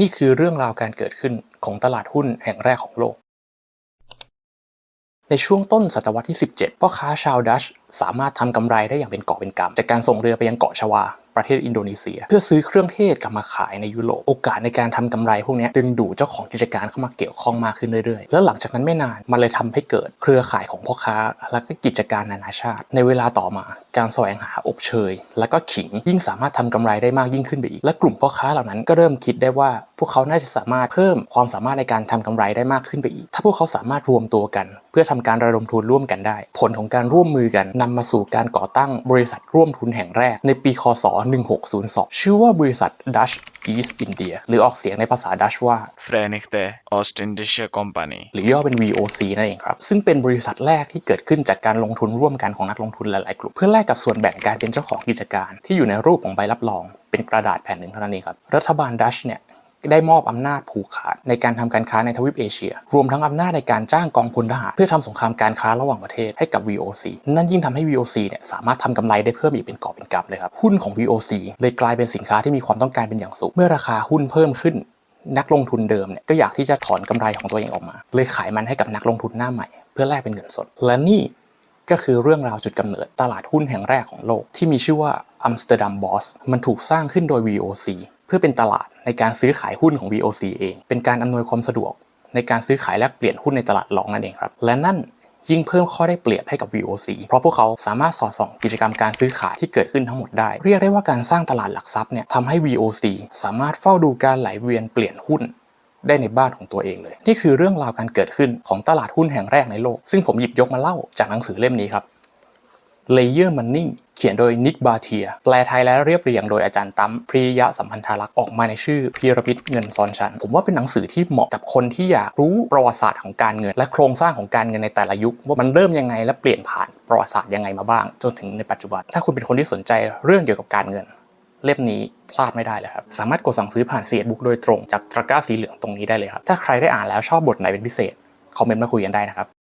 นี่คือเรื่องราวการเกิดขึ้นของตลาดหุ้นแห่งแรกของโลก ในช่วงต้นศตวรรษที่ 17 พ่อค้าชาวดัชสามารถทำกำไรได้อย่างเป็นเกาะเป็นกำจากการส่งเรือไปยังเกาะชวา ประเทศอินโดนีเซีย เพื่อซื้อเครื่องเทศกลับมาขายในยุโรปโอกาสในการทำกำไรพวกนี้ดึงดูดเจ้าของกิจการเข้ามาเกี่ยวข้องมากขึ้นเรื่อยๆ แล้วหลังจากนั้นไม่นานมันเลยทำให้เกิดเครือข่ายของพ่อค้า และก็กิจการนานาชาติ ในเวลาต่อมา การแสวงหาอบเชย และก็ขิงยิ่งสามารถทำกำไรได้มากยิ่งขึ้นไปอีกและกลุ่มพ่อค้าเหล่านั้นก็เริ่มคิดได้ว่า พวกเขาน่าจะสามารถเพิ่มความสามารถในการทำกำไรได้มากขึ้นไปอีก ถ้าพวกเขาสามารถรวมตัวกัน เพื่อทำการระดมทุนร่วมกันได้ ผลของการร่วมมือกันนำมาสู่การก่อตั้งบริษัทร่วมทุนแห่งแรกในปีคศ1602 ชื่อว่าบริษัท Dutch East India หรือออกเสียงในภาษาดัชว่า Verenigde Oost-Indische Compagnie. หรือย่อเป็น VOC นั่นเองครับ ซึ่งเป็นบริษัทแรกที่เกิดขึ้นจากการลงทุนร่วมกันของนักลงทุนหลายๆกลุ่ม เพื่อแลกกับส่วนแบ่งการเป็นเจ้าของกิจการ ที่อยู่ในรูปของใบรับรอง เป็นกระดาษแผ่นหนึ่งเท่านั้นเองครับ รัฐบาลดัชเนี่ย ได้มอบอำนาจผูกขาดในการทำการค้าในทวีปเอเชีย รวมทั้งอำนาจในการจ้างกองพลทหารเพื่อทำสงครามการค้าระหว่างประเทศให้กับ VOC นั่นยิ่งทำให้ VOC เนี่ยสามารถทำกำไรได้เพิ่มอีกเป็นกอบเป็นกำเลยครับหุ้นของ VOC เลยกลายเป็นสินค้าที่มีความต้องการเป็นอย่างสูงเมื่อราคาหุ้นเพิ่มขึ้น นักลงทุนเดิมเนี่ยก็อยากที่จะถอนกำไรของตัวเองออกมา เลยขายมันให้กับนักลงทุนหน้าใหม่ เพื่อแลกเป็นเงินสด และนี่ก็คือเรื่องราวจุดกำเนิดตลาดหุ้นแห่งแรกของโลกที่มีชื่อว่าอัมสเตอร์ดัมบอสมันถูกสร้างขึ้นโดย VOC เพื่อเป็นตลาดในการซื้อขายหุ้นของ VOC เอง เป็นการอำนวยความสะดวก ในการซื้อขายแลกเปลี่ยนหุ้นในตลาดรองนั่นเองครับ และนั่นยิ่งเพิ่มข้อได้เปรียบให้กับ VOC เพราะพวกเขาสามารถสอดส่องกิจกรรมการซื้อขายที่เกิดขึ้นทั้งหมดได้ เรียกได้ว่าการสร้างตลาดหลักทรัพย์เนี่ยทำให้ VOC สามารถเฝ้าดูการไหลเวียนเปลี่ยนหุ้นได้ในบ้านของตัวเองเลย นี่คือเรื่องราวการเกิดขึ้นของตลาดหุ้นแห่งแรกในโลก ซึ่งผมหยิบยกมาเล่าจากหนังสือเล่มนี้ครับ Layer Money เขียนโดยนิกบาเทีย แปลไทยและเรียบเรียงโดยอาจารย์ตั้มพริยะสัมพันธารักษ์ออกมาในชื่อพีระมิดเงินซ้อนชั้น ผมว่าเป็นหนังสือที่เหมาะกับคนที่อยากรู้ประวัติศาสตร์ของการเงิน และโครงสร้างของการเงินในแต่ละยุค ว่ามันเริ่มยังไงและเปลี่ยนผ่านประวัติศาสตร์ยังไงมาบ้าง จนถึงในปัจจุบัน ถ้าคุณเป็นคนที่สนใจเรื่องเกี่ยวกับการเงิน เล่มนี้พลาดไม่ได้เลยครับ สามารถกดสั่งซื้อผ่านเสียบุ๊กโดยตรงจากตะกร้าสีเหลืองตรงนี้ได้เลยครับถ้าใครได้อ่านแล้วชอบบทไหนเป็นพิเศษคอมเมนต์มาคุยกันได้นะครับ